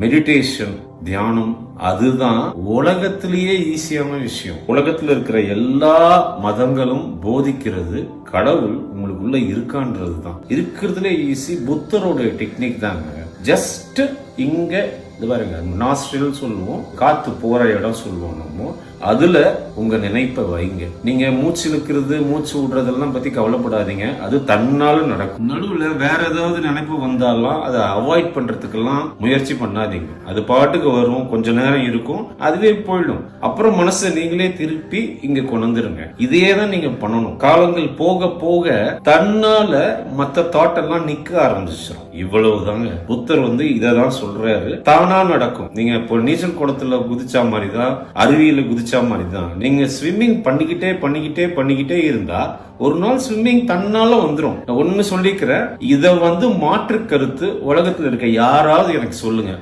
Meditation தியானம் அதுதான் உலகத்திலேயே ஈஸியான விஷயம். உலகத்தில் இருக்கிற எல்லா மதங்களும் போதிக்கிறது கடவுள் உங்களுக்குள்ள இருக்கான்றது தான் இருக்கிறதுல ஈஸி புத்தரோட டெக்னிக் தாங்க. ஜஸ்ட் இங்க இது பாருங்க நாஸ்ட்ரில் சொல்லுவோம் காத்து போற இடம் சொல்லுவோம் நம்ம. அதுல உங்க நினைப்பை வைங்க. நீங்க மூச்சு இழுக்கிறது மூச்சு விடுறதெல்லாம் பத்தி கவலைப்படாதீங்க. அது தன்னாலும் நடக்கும். நடுவுல வேற ஏதாவது நினைப்பு வந்தாலும் அதை அவாய்ட் பண்றதுக்கெல்லாம் முயற்சி பண்ணாதீங்க. அது பாட்டுக்கு வரும் கொஞ்ச நேரம் இருக்கும் அதுவே போயிடும். அப்புறம் மனசை நீங்களே திருப்பி இங்க கொண்டுருங்க இதே தான் நீங்க பண்ணணும். காலங்கள் போக போக தன்னால மத்த தாட் எல்லாம் நிக்க ஆரம்பிச்சிடும் இவ்வளவுதாங்க. புத்தர் வந்து இதை தான் சொல்றாரு. தான நடக்கும். நீங்க இப்போ நீச்சல் குளத்துல குதிச்சா மாதிரி தான் அருவியில குதிச்சா மாதிரி தான் நீங்க ஸ்விம்மிங் பண்ணிக்கிட்டே பண்ணிக்கிட்டே பண்ணிக்கிட்டே இருந்தா ஒரு நாள் ஸ்விம்மிங் தன்னால வந்துடும் நான் ஒண்ணு சொல்லிக்கிறேன் இதை வந்து மாற்று கருத்து உலகத்தில் இருக்க யாராவது எனக்கு சொல்லுங்க.